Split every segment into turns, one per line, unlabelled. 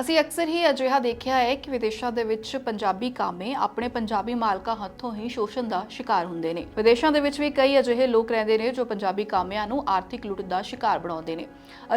ਅਸੀਂ ਅਕਸਰ ਹੀ ਅਜਿਹਾ ਦੇਖਿਆ ਹੈ ਕਿ ਵਿਦੇਸ਼ਾਂ ਦੇ ਵਿੱਚ ਪੰਜਾਬੀ ਕਾਮੇ ਆਪਣੇ ਪੰਜਾਬੀ ਮਾਲਕਾਂ ਹੱਥੋਂ ਹੀ ਸ਼ੋਸ਼ਣ ਦਾ ਸ਼ਿਕਾਰ ਹੁੰਦੇ ਨੇ। ਵਿਦੇਸ਼ਾਂ ਦੇ ਵਿੱਚ ਵੀ ਕਈ ਅਜਿਹੇ ਲੋਕ ਰਹਿੰਦੇ ਨੇ ਜੋ ਪੰਜਾਬੀ ਕਾਮਿਆਂ ਨੂੰ ਆਰਥਿਕ ਲੁੱਟ ਦਾ ਸ਼ਿਕਾਰ ਬਣਾਉਂਦੇ ਨੇ।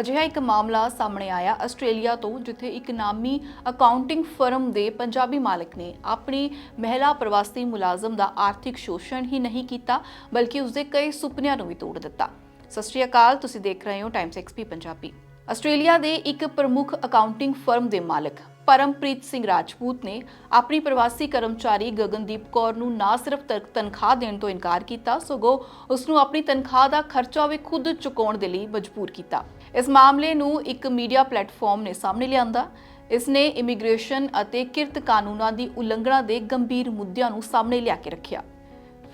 ਅਜਿਹਾ ਇੱਕ ਮਾਮਲਾ ਸਾਹਮਣੇ ਆਇਆ ਆਸਟ੍ਰੇਲੀਆ ਤੋਂ, ਜਿੱਥੇ ਇੱਕ ਨਾਮੀ ਅਕਾਊਂਟਿੰਗ ਫਰਮ ਦੇ ਪੰਜਾਬੀ ਮਾਲਕ ਨੇ ਆਪਣੀ ਮਹਿਲਾ ਪ੍ਰਵਾਸੀ ਮੁਲਾਜ਼ਮ ਦਾ ਆਰਥਿਕ ਸ਼ੋਸ਼ਣ ਹੀ ਨਹੀਂ ਕੀਤਾ, ਬਲਕਿ ਉਸਦੇ ਕਈ ਸੁਪਨਿਆਂ ਨੂੰ ਵੀ ਤੋੜ ਦਿੱਤਾ। ਸਤਿ ਸ਼੍ਰੀ ਅਕਾਲ, ਤੁਸੀਂ ਦੇਖ ਰਹੇ ਹੋ ਟਾਈਮਸ ਐਕਸਪੀ ਪੰਜਾਬੀ। ਆਸਟ੍ਰੇਲੀਆ ਦੇ ਇੱਕ ਪ੍ਰਮੁੱਖ ਅਕਾਊਂਟਿੰਗ ਫਰਮ ਦੇ ਮਾਲਕ ਪਰਮਪ੍ਰੀਤ ਸਿੰਘ ਰਾਜਪੂਤ ਨੇ ਆਪਣੀ ਪ੍ਰਵਾਸੀ ਕਰਮਚਾਰੀ ਗਗਨਦੀਪ ਕੌਰ ਨੂੰ ਨਾ ਸਿਰਫ ਤਨਖਾਹ ਦੇਣ ਤੋਂ ਇਨਕਾਰ ਕੀਤਾ, ਸਗੋਂ ਉਸ ਨੂੰ ਆਪਣੀ ਤਨਖਾਹ ਦਾ ਖਰਚਾ ਵੀ ਖੁਦ ਚੁਕਾਉਣ ਦੇ ਲਈ ਮਜਬੂਰ ਕੀਤਾ। ਇਸ ਮਾਮਲੇ ਨੂੰ ਇੱਕ ਮੀਡੀਆ ਪਲੇਟਫਾਰਮ ਨੇ ਸਾਹਮਣੇ ਲਿਆਂਦਾ। ਇਸ ਨੇ ਇਮੀਗ੍ਰੇਸ਼ਨ ਅਤੇ ਕਿਰਤ ਕਾਨੂੰਨਾਂ ਦੀ ਉਲੰਘਣਾ ਦੇ ਗੰਭੀਰ ਮੁੱਦਿਆਂ ਨੂੰ ਸਾਹਮਣੇ ਲਿਆ ਕੇ ਰੱਖਿਆ।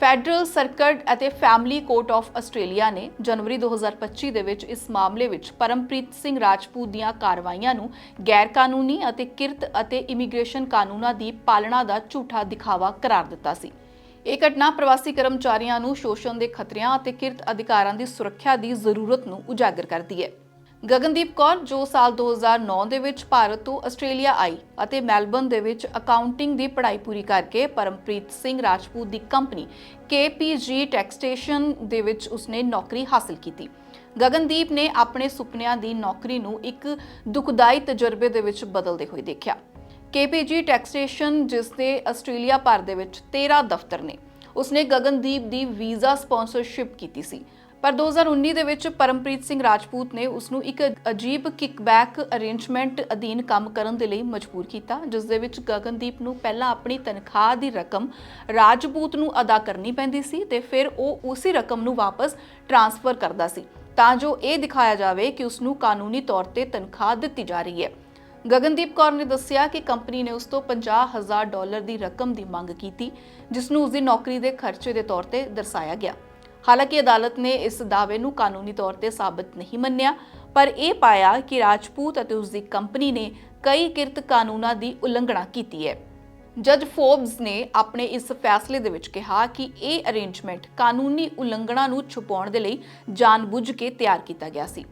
ਫੈਡਰਲ ਸਰਕਟ ਅਤੇ ਫੈਮਿਲੀ ਕੋਰਟ ਆਫ ਆਸਟ੍ਰੇਲੀਆ ਨੇ ਜਨਵਰੀ 2025 ਦੇ ਵਿੱਚ ਇਸ ਮਾਮਲੇ ਵਿੱਚ ਪਰਮਪ੍ਰੀਤ ਸਿੰਘ ਰਾਜਪੂਤ ਦੀਆਂ ਕਾਰਵਾਈਆਂ ਨੂੰ ਗੈਰ ਕਾਨੂੰਨੀ ਅਤੇ ਕਿਰਤ ਅਤੇ ਇਮੀਗ੍ਰੇਸ਼ਨ ਕਾਨੂੰਨਾਂ ਦੀ ਪਾਲਣਾ ਦਾ ਝੂਠਾ ਦਿਖਾਵਾ ਕਰਾਰ ਦਿੱਤਾ ਸੀ। ਇਹ ਘਟਨਾ ਪ੍ਰਵਾਸੀ ਕਰਮਚਾਰੀਆਂ ਨੂੰ ਸ਼ੋਸ਼ਣ ਦੇ ਖਤਰਿਆਂ ਅਤੇ ਕਿਰਤ ਅਧਿਕਾਰਾਂ ਦੀ ਸੁਰੱਖਿਆ ਦੀ ਜ਼ਰੂਰਤ ਨੂੰ ਉਜਾਗਰ ਕਰਦੀ ਹੈ। ਗਗਨਦੀਪ ਕੌਰ, ਜੋ ਸਾਲ 2009 ਦੇ ਵਿੱਚ ਭਾਰਤ ਤੋਂ ਆਸਟ੍ਰੇਲੀਆ ਆਈ ਅਤੇ ਮੈਲਬਨ ਦੇ ਵਿੱਚ ਅਕਾਊਂਟਿੰਗ ਦੀ ਪੜ੍ਹਾਈ ਪੂਰੀ ਕਰਕੇ ਪਰਮਪ੍ਰੀਤ ਸਿੰਘ ਰਾਜਪੂਤ ਦੀ ਕੰਪਨੀ KPG ਟੈਕਸਟੇਸ਼ਨ ਦੇ ਵਿੱਚ ਉਸਨੇ ਨੌਕਰੀ ਹਾਸਲ ਕੀਤੀ। ਗਗਨਦੀਪ ਨੇ ਆਪਣੇ ਸੁਪਨਿਆਂ ਦੀ ਨੌਕਰੀ ਨੂੰ ਇੱਕ ਦੁਖਦਾਈ ਤਜਰਬੇ ਦੇ ਵਿੱਚ ਬਦਲਦੇ ਹੋਏ ਦੇਖਿਆ। KPG ਟੈਕਸਟੇਸ਼ਨ ਜਿਸ ਦੇ ਆਸਟ੍ਰੇਲੀਆ ਭਰ ਦੇ ਵਿੱਚ 13 ਦਫ਼ਤਰ ਨੇ, ਉਸਨੇ ਗਗਨਦੀਪ ਦੀ ਵੀਜ਼ਾ ਸਪਾਂਸਰਸ਼ਿਪ ਕੀਤੀ ਸੀ। ਪਰ 2019 ਦੇ ਵਿੱਚ ਪਰਮਪ੍ਰੀਤ ਸਿੰਘ ਰਾਜਪੂਤ ਨੇ ਉਸ ਨੂੰ ਇੱਕ ਅਜੀਬ ਕਿਕਬੈਕ ਅਰੇਂਜਮੈਂਟ ਅਧੀਨ ਕੰਮ ਕਰਨ ਦੇ ਲਈ ਮਜਬੂਰ ਕੀਤਾ, ਜਿਸ ਦੇ ਵਿੱਚ ਗਗਨਦੀਪ ਨੂੰ ਪਹਿਲਾਂ ਆਪਣੀ ਤਨਖਾਹ ਦੀ ਰਕਮ ਰਾਜਪੂਤ ਨੂੰ ਅਦਾ ਕਰਨੀ ਪੈਂਦੀ ਸੀ ਤੇ ਫਿਰ ਉਹ ਉਸੇ ਰਕਮ ਨੂੰ ਵਾਪਸ ਟ੍ਰਾਂਸਫਰ ਕਰਦਾ ਸੀ, ਤਾਂ ਜੋ ਇਹ ਦਿਖਾਇਆ ਜਾਵੇ ਕਿ ਉਸ ਨੂੰ ਕਾਨੂੰਨੀ ਤੌਰ ਤੇ ਤਨਖਾਹ ਦਿੱਤੀ ਜਾ ਰਹੀ ਹੈ। ਗਗਨਦੀਪ ਕੌਰ ਨੇ ਦੱਸਿਆ ਕਿ ਕੰਪਨੀ ਨੇ ਉਸ ਤੋਂ 50000 ਡਾਲਰ ਦੀ ਰਕਮ ਦੀ ਮੰਗ ਕੀਤੀ, ਜਿਸ ਨੂੰ ਉਸ ਦੀ ਨੌਕਰੀ ਦੇ ਖਰਚੇ ਦੇ ਤੌਰ ਤੇ ਦਰਸਾਇਆ ਗਿਆ। ਹਾਲਾਂਕਿ ਅਦਾਲਤ ਨੇ ਇਸ ਦਾਅਵੇ ਨੂੰ ਕਾਨੂੰਨੀ ਤੌਰ ਤੇ ਸਾਬਤ ਨਹੀਂ ਮੰਨਿਆ, ਪਰ ਇਹ ਪਾਇਆ ਕਿ ਰਾਜਪੂਤ ਅਤੇ ਉਸ ਦੀ ਕੰਪਨੀ ਨੇ ਕਈ ਕਿਰਤ ਕਾਨੂੰਨਾਂ ਦੀ ਉਲੰਘਣਾ ਕੀਤੀ ਹੈ। ਜੱਜ ਫੋਰਬਸ ਨੇ ਆਪਣੇ ਇਸ ਫੈਸਲੇ ਦੇ ਵਿੱਚ ਕਿਹਾ ਕਿ ਇਹ ਅਰੇਂਜਮੈਂਟ ਕਾਨੂੰਨੀ ਉਲੰਘਣਾ ਨੂੰ ਛੁਪਾਉਣ ਦੇ ਲਈ ਜਾਣਬੁੱਝ ਕੇ ਤਿਆਰ ਕੀਤਾ ਗਿਆ ਸੀ।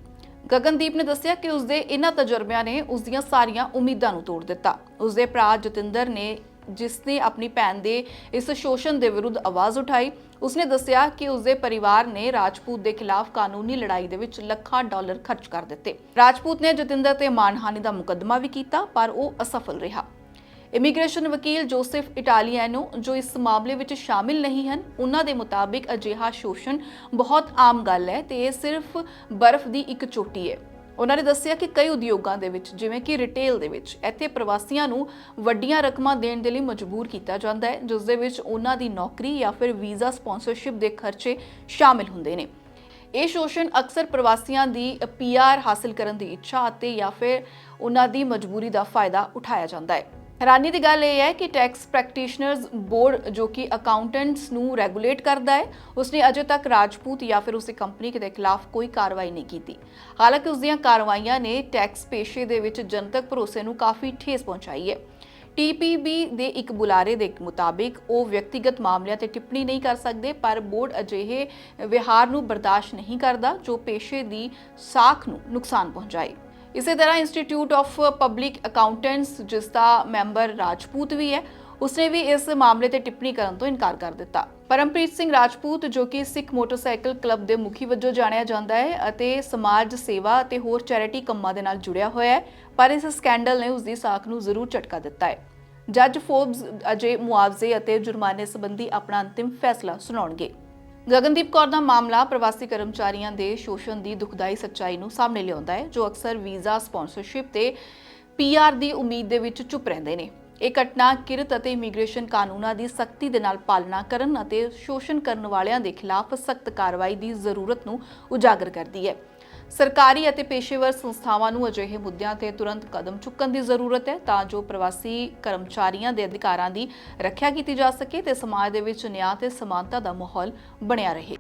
ਗਗਨਦੀਪ ਨੇ ਦੱਸਿਆ ਕਿ ਉਸਦੇ ਇਹਨਾਂ ਤਜਰਬਿਆਂ ਨੇ ਉਸ ਦੀਆਂ ਸਾਰੀਆਂ ਉਮੀਦਾਂ ਨੂੰ ਤੋੜ ਦਿੱਤਾ। ਉਸਦੇ ਭਰਾ ਜਤਿੰਦਰ ਨੇ ਜਿਸ ਨੇ ਆਪਣੀ ਭੈਣ ਦੇ ਇਸ ਸ਼ੋਸ਼ਣ ਦੇ ਵਿਰੁੱਧ ਆਵਾਜ਼ ਉਠਾਈ, ਉਸਨੇ ਦੱਸਿਆ ਕਿ ਉਸਦੇ ਪਰਿਵਾਰ ਨੇ ਰਾਜਪੂਤ ਦੇ ਖਿਲਾਫ ਕਾਨੂੰਨੀ ਲੜਾਈ ਦੇ ਵਿੱਚ ਲੱਖਾਂ ਡਾਲਰ ਖਰਚ ਕਰ ਦਿੱਤੇ। ਰਾਜਪੂਤ ਨੇ ਜਤਿੰਦਰ ਤੇ ਮਾਨਹਾਨੀ ਦਾ ਮੁਕੱਦਮਾ ਵੀ ਕੀਤਾ, ਪਰ ਉਹ ਅਸਫਲ ਰਿਹਾ। ਇਮੀਗ੍ਰੇਸ਼ਨ ਵਕੀਲ ਜੋਸੇਫ ਇਟਾਲੀਆਨੋ ਜੋ ਇਸ ਮਾਮਲੇ ਵਿੱਚ ਸ਼ਾਮਿਲ ਨਹੀਂ ਹਨ, ਉਹਨਾਂ ਦੇ ਮੁਤਾਬਿਕ ਅਜਿਹਾ ਸ਼ੋਸ਼ਣ ਬਹੁਤ ਆਮ ਗੱਲ ਹੈ ਤੇ ਇਹ ਸਿਰਫ ਬਰਫ਼ ਦੀ ਇੱਕ ਚੋਟੀ ਹੈ। ਉਹਨਾਂ ਨੇ ਦੱਸਿਆ ਕਿ ਕਈ ਉਦਯੋਗਾਂ ਦੇ ਵਿੱਚ, ਜਿਵੇਂ ਕਿ ਰਿਟੇਲ ਦੇ ਵਿੱਚ, ਇੱਥੇ ਪ੍ਰਵਾਸੀਆਂ ਨੂੰ ਵੱਡੀਆਂ ਰਕਮਾਂ ਦੇਣ ਦੇ ਲਈ ਮਜਬੂਰ ਕੀਤਾ ਜਾਂਦਾ ਹੈ, ਜਿਸ ਦੇ ਵਿੱਚ ਉਹਨਾਂ ਦੀ ਨੌਕਰੀ ਜਾਂ ਫਿਰ ਵੀਜ਼ਾ ਸਪਾਂਸਰਸ਼ਿਪ ਦੇ ਖਰਚੇ ਸ਼ਾਮਿਲ ਹੁੰਦੇ ਨੇ। ਇਹ ਸ਼ੋਸ਼ਣ ਅਕਸਰ ਪ੍ਰਵਾਸੀਆਂ ਦੀ ਪੀਆਰ ਹਾਸਲ ਕਰਨ ਦੀ ਇੱਛਾ ਅਤੇ ਜਾਂ ਫਿਰ ਉਹਨਾਂ ਦੀ ਮਜਬੂਰੀ ਦਾ ਫਾਇਦਾ ਉਠਾਇਆ ਜਾਂਦਾ ਹੈ। ਹੈਰਾਨੀ ਦੀ ਗੱਲ ਇਹ ਹੈ ਕਿ ਟੈਕਸ ਪ੍ਰੈਕਟੀਸ਼ਨਰਸ ਬੋਰਡ, ਜੋ ਕਿ ਅਕਾਊਂਟੈਂਟਸ ਨੂੰ ਰੈਗੂਲੇਟ ਕਰਦਾ ਹੈ, ਉਸਨੇ ਅਜੇ ਤੱਕ ਰਾਜਪੂਤ ਜਾਂ ਫਿਰ ਉਸੇ ਕੰਪਨੀ ਦੇ ਖਿਲਾਫ ਕੋਈ ਕਾਰਵਾਈ ਨਹੀਂ ਕੀਤੀ। ਹਾਲਾਂਕਿ ਉਸ ਦੀਆਂ ਕਾਰਵਾਈਆਂ ਨੇ ਟੈਕਸ ਪੇਸ਼ੇ ਦੇ ਵਿੱਚ ਜਨਤਕ ਭਰੋਸੇ ਨੂੰ ਕਾਫੀ ਠੇਸ ਪਹੁੰਚਾਈ ਹੈ। ਟੀਪੀਬੀ ਦੇ ਇੱਕ ਬੁਲਾਰੇ ਦੇ ਮੁਤਾਬਿਕ ਉਹ ਵਿਅਕਤੀਗਤ ਮਾਮਲਿਆਂ ਤੇ ਟਿੱਪਣੀ ਨਹੀਂ ਕਰ ਸਕਦੇ, ਪਰ ਬੋਰਡ ਅਜਿਹੇ ਵਿਹਾਰ ਨੂੰ ਬਰਦਾਸ਼ਤ ਨਹੀਂ ਕਰਦਾ, ਜੋ ਪੇਸ਼ੇ ਦੀ ਸਾਖ ਨੂੰ ਨੁਕਸਾਨ ਪਹੁੰਚਾਏ। ਇਸੇ ਤਰ੍ਹਾਂ ਇੰਸਟੀਚਿਊਟ ਆਫ ਪਬਲਿਕ ਅਕਾਊਂਟੈਂਟਸ ਜਿਸ ਦਾ ਮੈਂਬਰ ਰਾਜਪੂਤ ਵੀ ਹੈ, ਉਸਨੇ ਵੀ ਇਸ ਮਾਮਲੇ ਤੇ ਟਿੱਪਣੀ ਕਰਨ ਤੋਂ ਇਨਕਾਰ ਕਰ ਦਿੱਤਾ। ਪਰਮਪ੍ਰੀਤ ਸਿੰਘ ਰਾਜਪੂਤ, ਜੋ ਕਿ ਸਿੱਖ ਮੋਟਰਸਾਈਕਲ ਕਲੱਬ ਦੇ ਮੁਖੀ ਵਜੋਂ ਜਾਣਿਆ ਜਾਂਦਾ ਹੈ ਅਤੇ ਸਮਾਜ ਸੇਵਾ ਅਤੇ ਹੋਰ ਚੈਰਿਟੀ ਕੰਮਾਂ ਦੇ ਨਾਲ ਜੁੜਿਆ ਹੋਇਆ ਹੈ, ਪਰ ਇਸ ਸਕੈਂਡਲ ਨੇ ਉਸ ਦੀ ਸਾਖ ਨੂੰ ਜ਼ਰੂਰ ਝਟਕਾ ਦਿੱਤਾ ਹੈ। ਜੱਜ ਫੋਰਬਸ ਅਜੇ ਮੁਆਵਜ਼ੇ ਅਤੇ ਜੁਰਮਾਨੇ ਸੰਬੰਧੀ ਆਪਣਾ ਅੰਤਿਮ ਫੈਸਲਾ ਸੁਣਾਉਣਗੇ। ਗਗਨਦੀਪ ਕੌਰ ਦਾ ਮਾਮਲਾ ਪ੍ਰਵਾਸੀ ਕਰਮਚਾਰੀਆਂ ਦੇ ਸ਼ੋਸ਼ਣ ਦੀ ਦੁਖਦਾਈ ਸੱਚਾਈ ਨੂੰ ਸਾਹਮਣੇ ਲਿਆਉਂਦਾ ਹੈ, ਜੋ ਅਕਸਰ ਵੀਜ਼ਾ, ਸਪਾਂਸਰਸ਼ਿਪ ਤੇ ਪੀਆਰ ਦੀ ਉਮੀਦ ਦੇ ਵਿੱਚ ਚੁੱਪ ਰਹਿੰਦੇ ਨੇ। ਇਹ ਘਟਨਾ ਕਿਰਤ ਅਤੇ ਇਮੀਗ੍ਰੇਸ਼ਨ ਕਾਨੂੰਨਾਂ ਦੀ ਸਖਤੀ ਦੇ ਨਾਲ ਪਾਲਣਾ ਕਰਨ ਅਤੇ ਸ਼ੋਸ਼ਣ ਕਰਨ ਵਾਲਿਆਂ ਦੇ ਖਿਲਾਫ ਸਖਤ ਕਾਰਵਾਈ ਦੀ ਜ਼ਰੂਰਤ ਨੂੰ ਉਜਾਗਰ ਕਰਦੀ ਹੈ। ਸਰਕਾਰੀ ਅਤੇ ਪੇਸ਼ੇਵਰ ਸੰਸਥਾਵਾਂ ਨੂੰ ਅਜਿਹੇ ਮੁੱਦਿਆਂ ਤੇ ਤੁਰੰਤ ਕਦਮ ਚੁੱਕਣ ਦੀ ਜ਼ਰੂਰਤ ਹੈ ਤਾਂ ਜੋ ਪ੍ਰਵਾਸੀ ਕਰਮਚਾਰੀਆਂ ਦੇ ਅਧਿਕਾਰਾਂ ਦੀ ਰੱਖਿਆ ਕੀਤੀ ਜਾ ਸਕੇ ਤੇ ਸਮਾਜ ਦੇ ਵਿੱਚ ਨਿਆਂ ਤੇ ਸਮਾਨਤਾ ਦਾ ਮਾਹੌਲ ਬਣਿਆ ਰਹੇ।